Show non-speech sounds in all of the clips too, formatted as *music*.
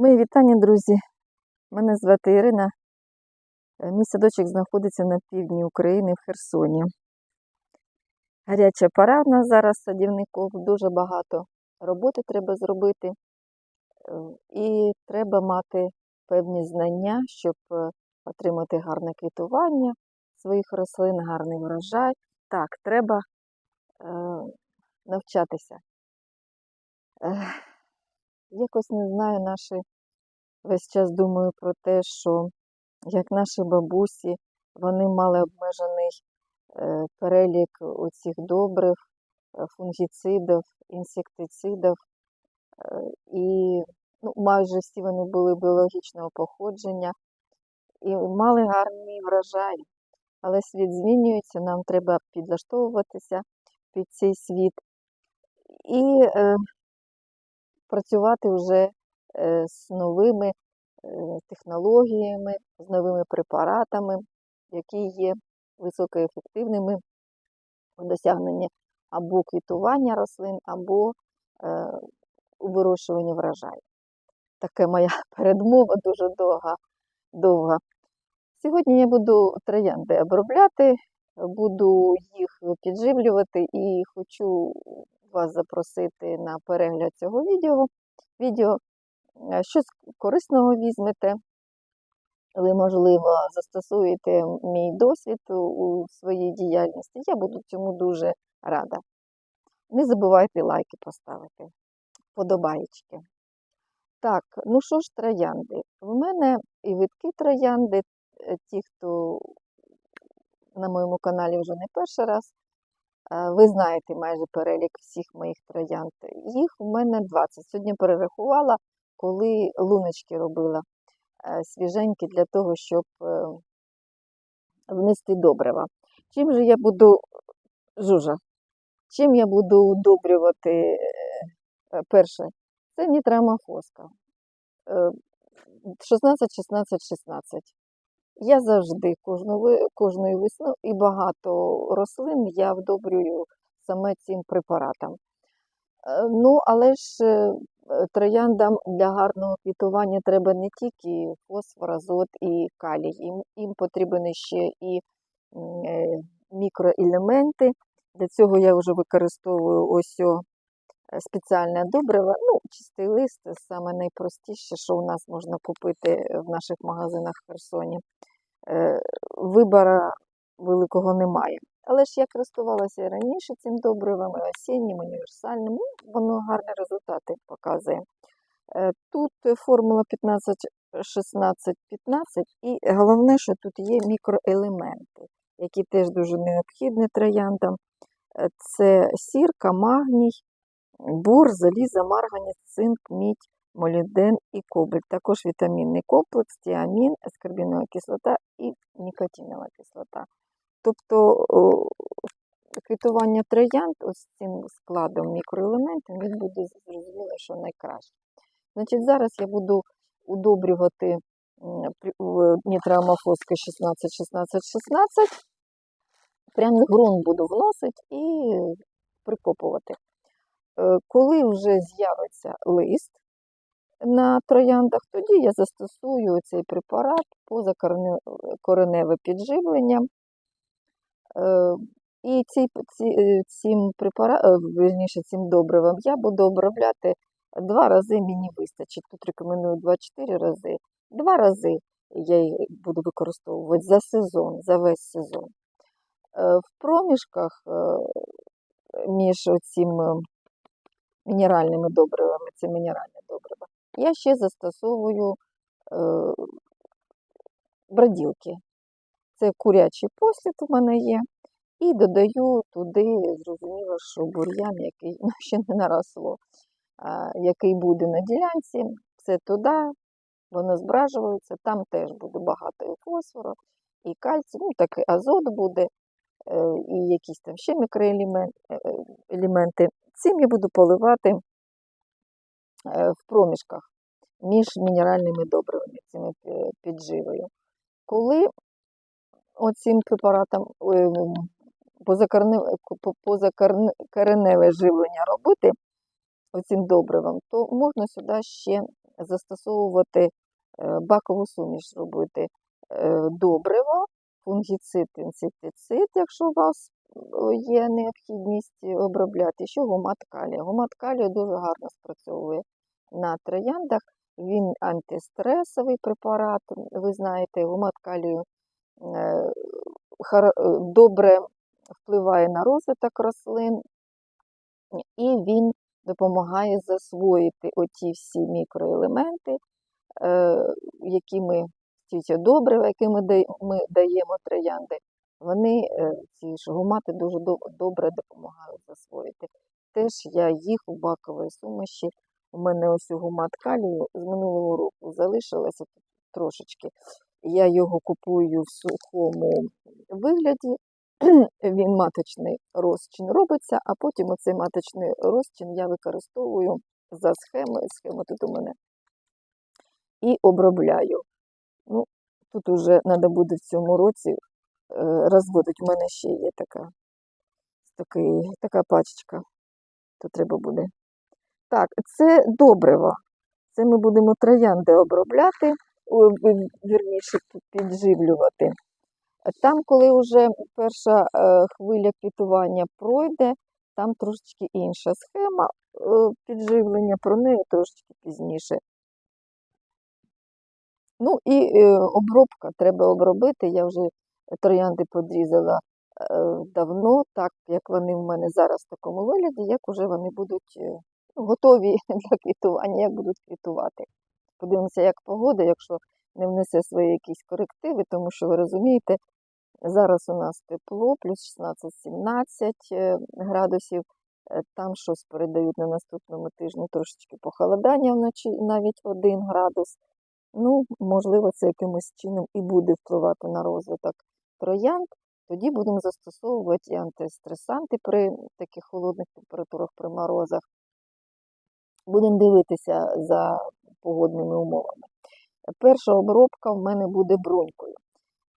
Мої вітання, друзі. Мене звати Ірина. Е, Мій садочок знаходиться на півдні України в Херсоні. Гаряча пора в нас зараз садівників, дуже багато роботи треба зробити. Е, І треба мати певні знання, щоб е, отримати гарне квітування своїх рослин, гарний врожай. Так, треба навчатися. Якось не знаю, наші весь час думаю про те, що як наші бабусі, вони мали обмежений е, перелік оцих добрив, е, фунгіцидів, інсектицидів, е, і ну, майже всі вони були біологічного походження і мали гарні врожаї. Але світ змінюється, нам треба підлаштовуватися під цей світ і працювати вже е, з новими е, технологіями, з новими препаратами, які є високоефективними у досягненні або квітування рослин, або е, у вирощуванні врожаю. Така моя *laughs* передмова дуже довга. довга. Сьогодні я буду троянди обробляти, буду їх підживлювати і хочу вас запросити на перегляд цього відео. відео. Е, Щось корисного візьмете, ви, можливо, застосуєте мій досвід у- своїй діяльності. Я буду цьому дуже рада. Не забувайте лайки поставити, подобаєчки. Так, ну що ж, троянди? В мене і витки троянди, е, ті, хто на моєму каналі вже не перший раз, ви знаєте майже перелік всіх моїх троянд. Їх у мене 20. Сьогодні перерахувала, коли луночки робила е, свіженькі для того, щоб е, внести добрива. Чим же я буду, Жужа, чим я буду удобрювати е, е, перше? Це нітрамофоска. Е, 16, 16, 16. Я завжди кожну, кожної весну і багато рослин я вдобрюю саме цим препаратом. Е, Ну, але ж е, трояндам для гарного квітування треба не тільки фосфор, азот і калій. Їм, їм потрібні ще і е, мікроелементи. Для цього я вже використовую ось спеціальне добриво. Ну, чистий лист саме найпростіше, що у нас можна купити в наших магазинах в Херсоні. Е, Вибора великого немає. Але ж я користувалася і раніше цим добривом, і осіннім, універсальним. Ну, воно гарні результати показує. Е, Тут формула 15, 16, 15, і головне, що тут є мікроелементи, які теж дуже необхідні трояндам. Е, Це сірка, магній, бур, заліза, марганець, цинк, мідь, молібден і кобальт. Також вітамінний комплекс, тіамін, аскорбінова кислота і нікотинова кислота. Тобто квітування троянд ось цим складом мікроелементів він буде зрозуміло, що найкраще. Значить, зараз я буду удобрювати нітроамофоски 16, 16, 16. Прямо в ґрунт буду вносити і прикопувати. Е, Коли вже з'явиться лист на трояндах, тоді я застосую цей препарат позакореневе підживлення. Е, І ці, ці, е, цим препаратом, цим добривом я буду обробляти два рази мені вистачить. Тут рекомендую 2-4 рази. Два рази я їх буду використовувати за сезон, за весь сезон. В проміжках між цим мінеральними добривами, це мінеральне добриво, я ще застосовую е, броділки. Це курячий послід у мене є. І додаю туди, зрозуміло, що бур'ян, який ну, ще не наросло, а, який буде на ділянці, це туди, воно збражується, там теж буде багато і фосфору, і кальцію, ну так і азот буде, е, і якісь там ще мікроелементи. Цим я буду поливати е, в проміжках між мінеральними добривами, цими підживою. Коли оцим препаратом ой, позакорне- по- позакореневе живлення робити оцим добривом, то можна сюди ще застосовувати е, бакову суміш робити е, добриво, фунгіцид, інсектицид, якщо у вас е, є необхідність обробляти, ще гумат калія. Гумат калію дуже гарно спрацьовує на трояндах. Він антистресовий препарат, ви знаєте, гумат калію е, е, добре впливає на розвиток рослин, і він допомагає засвоїти оті всі мікроелементи, е, які ми, ті добрива, які ми даємо троянди, вони, е, ці ж дуже добре допомагають засвоїти. Теж я їх у баковій суміші. У мене ось гумат калію з минулого року залишилося трошечки. Я його купую в сухому вигляді. *clears throat* Він маточний розчин робиться, а потім оцей маточний розчин я використовую за схемою. Схема тут у мене і обробляю. Ну, тут уже треба буде в цьому році е, розводити. У мене ще є така, такий, така пачечка. То треба буде. Так, це добриво. Це ми будемо троянди обробляти, вірніше підживлювати. Там, коли вже перша е, хвиля квітування пройде, там трошечки інша схема е, підживлення, про неї трошечки пізніше. Ну і обробка треба обробити. Я вже троянди подрізала е, давно, так як вони в мене зараз в такому вигляді, як вже вони будуть е, готові *laughs* для квітування, як будуть квітувати. Подивимося, як погода, якщо не внесе свої якісь корективи, тому що ви розумієте, зараз у нас тепло, плюс 16-17 е, градусів. Там щось передають на наступному тижні трошечки похолодання вночі, навіть 1 градус. Ну, можливо, це якимось чином і буде впливати на розвиток троянд. Тоді будемо застосовувати антистресанти при таких холодних температурах, при морозах. Будемо дивитися за погодними умовами. Перша обробка в мене буде брунькою.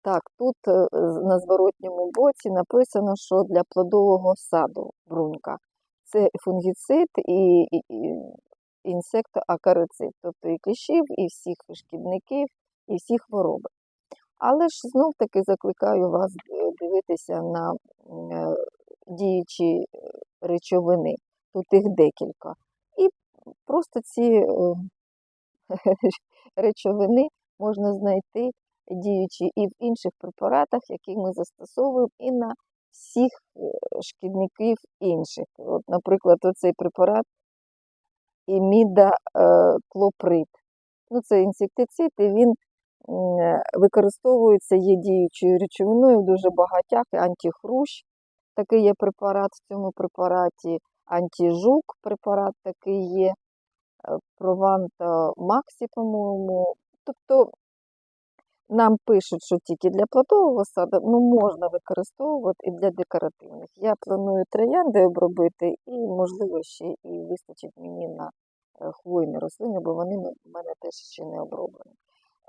Так, тут е, на зворотньому боці написано, що для плодового саду брунька. Це фунгіцид і, інсектоакарицид, тобто і кліщів, і всіх шкідників, і всі хвороби. Але ж знов таки закликаю вас е, дивитися на е, діючі е, речовини. Тут їх декілька. І просто ці *laughs* речовини можна знайти діючі і в інших препаратах, які ми застосовуємо, і на всіх шкідників інших. От, наприклад, оцей препарат імідаклоприд. Ну, це інсектицид, і він використовується, є діючою речовиною в дуже багатях, антихрущ. Такий є препарат в цьому препараті, антижук препарат такий є, е, прованта Максі, по-моєму. Тобто нам пишуть, що тільки для плодового саду, ну можна використовувати і для декоративних. Я планую троянди обробити і, можливо, ще і вистачить мені на е, хвойні рослини, бо вони в мене теж ще не оброблені.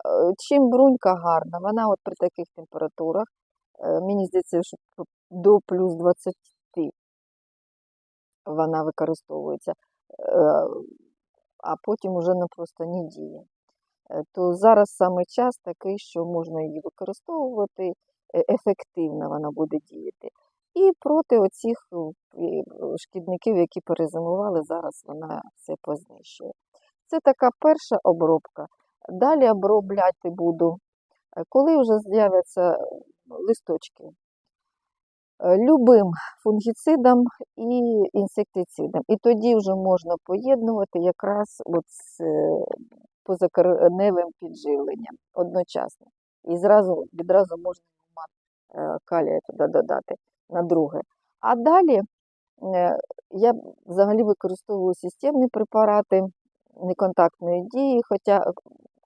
Е, Чим брунька гарна, вона от при таких температурах, е, мені здається, що до плюс 20 вона використовується, е, а потім уже не просто не діє. То зараз саме час такий, що можна її використовувати, ефективно вона буде діяти. І проти оцих шкідників, які перезимували, зараз вона все познищує. Це така перша обробка. Далі обробляти буду, е, коли вже з'являться листочки. Е, Любим фунгіцидом і інсектицидом. І тоді вже можна поєднувати якраз от з е, позакореневим підживленням одночасно. І зразу, відразу можна калія туди додати на друге. А далі я взагалі використовую системні препарати неконтактної дії, хоча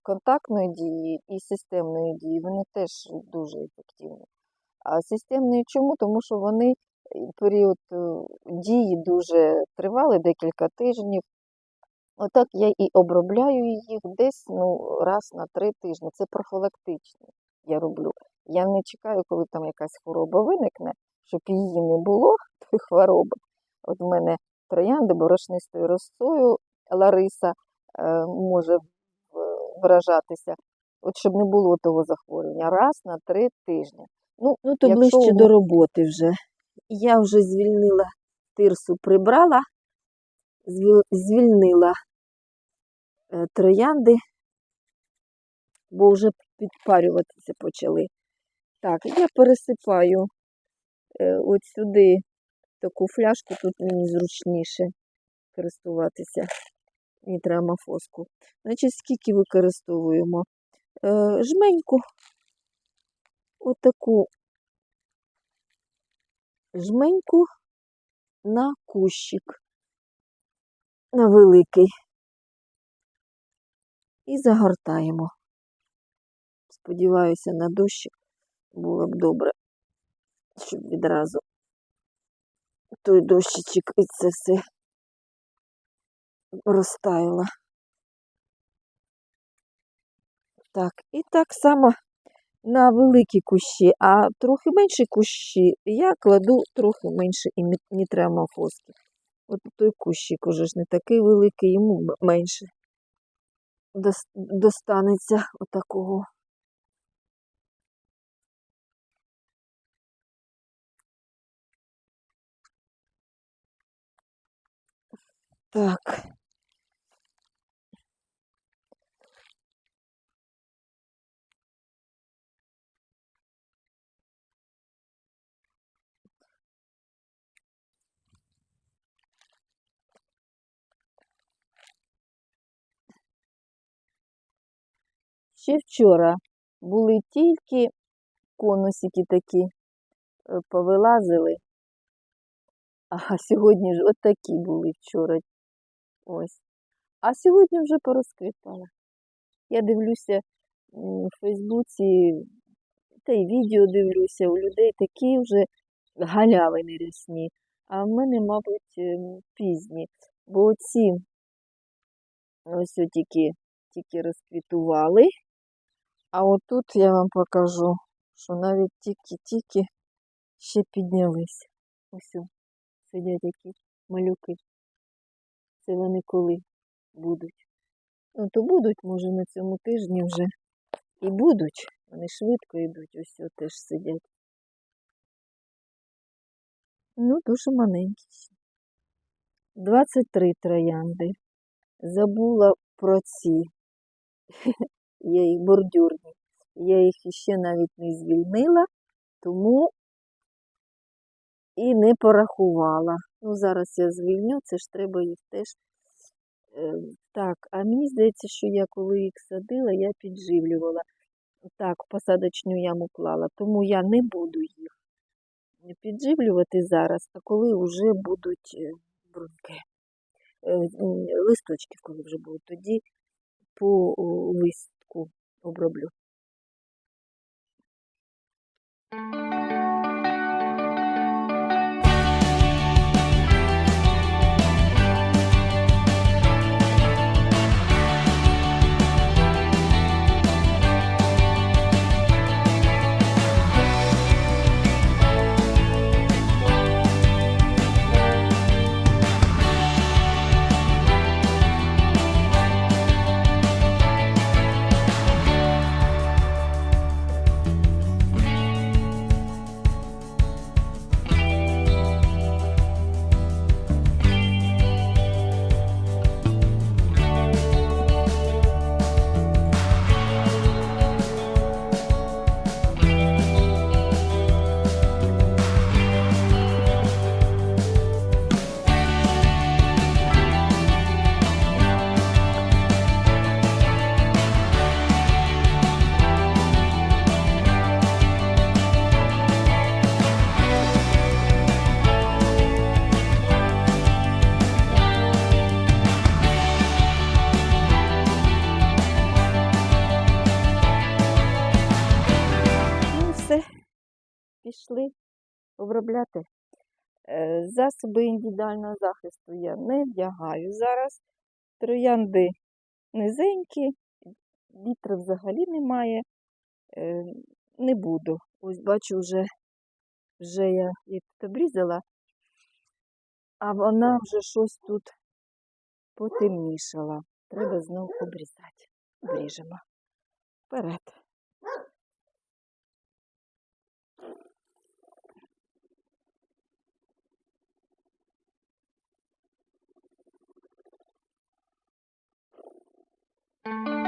контактної дії і системної дії вони теж дуже ефективні. А системні чому? Тому що вони е, період е, дії дуже тривалий, декілька тижнів. Отак я і обробляю їх десь ну, раз на три тижні. Це профілактично я роблю. Я не чекаю, коли там якась хвороба виникне, щоб її не було, *laughs* тої хвороби. От в мене троянди борошнистою росою Лариса е, може вражатися, от щоб не було того захворювання. Раз на три тижні. Ну, Ну, то Якщо ближче до роботи вже. Я вже звільнила тирсу, прибрала, звільнила е, троянди, бо вже підпарюватися почали. Так, я пересипаю е, от сюди таку фляжку, тут мені зручніше користуватися нітрамофоску. Значить, скільки використовуємо? Е, жменьку, отаку жменьку на кущик, на великий. І загортаємо. Сподіваюся, на дощик було б добре, щоб відразу той дощичок і це все розтаяло. Так, і так само на великі кущі, а трохи менші кущі я кладу трохи менше і нітрамофоски. От той кущик уже ж не такий великий, йому менше достанеться отакого. Так. Ще вчора були тільки конусики такі е, повилазили, а сьогодні ж отакі були вчора. Ось. А сьогодні вже порозквітала. Я дивлюся в Фейсбуці, та й відео дивлюся, у людей такі вже галявини рясні, а в мене, мабуть, ем, пізні. Бо оці ось тільки, тільки розквітували, а отут я вам покажу, що навіть тільки-тільки ще піднялись. Ось сидять які малюки. Це вони коли будуть. Ну, то будуть, може, на цьому тижні вже і будуть. Вони швидко йдуть, ось теж сидять. Ну, дуже маленькі. 23 троянди. Забула про ці. *laughs* Я їх бордюрні. Я їх іще навіть не звільнила, тому і не порахувала. Ну, зараз я звільню, це ж треба їх теж. Е, так, а мені здається, що я коли їх садила, я підживлювала. Так, в посадочну яму клала, тому я не буду їх підживлювати зараз, а коли вже будуть е, бруньки, е, листочки, коли вже будуть, тоді по о, листку оброблю. Обробляти. Е, Засоби індивідуального захисту я не вдягаю зараз. Троянди низенькі, вітру взагалі немає. Е, Не буду. Ось бачу, вже, вже я її тут обрізала, а вона вже щось тут потемнішала. Треба знову обрізати. обріжемо. Вперед. Ну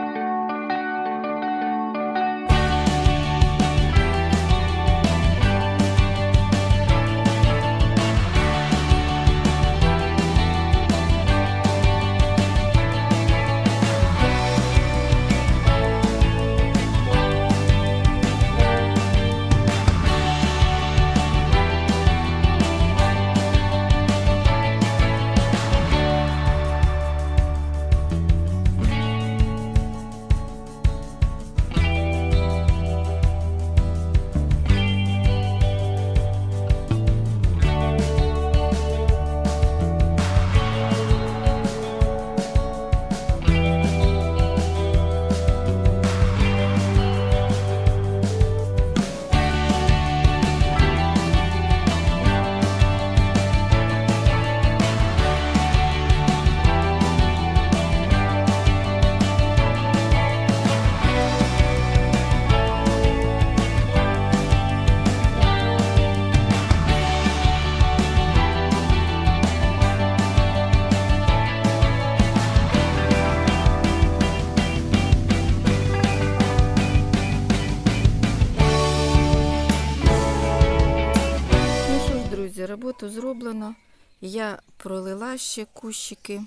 роботу зроблено. Я пролила ще кущики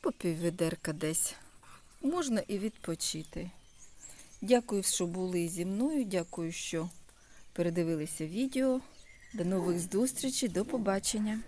по півведерка десь. Можна і відпочити. Дякую, що були зі мною. Дякую, що передивилися відео. До нових зустрічей, до побачення.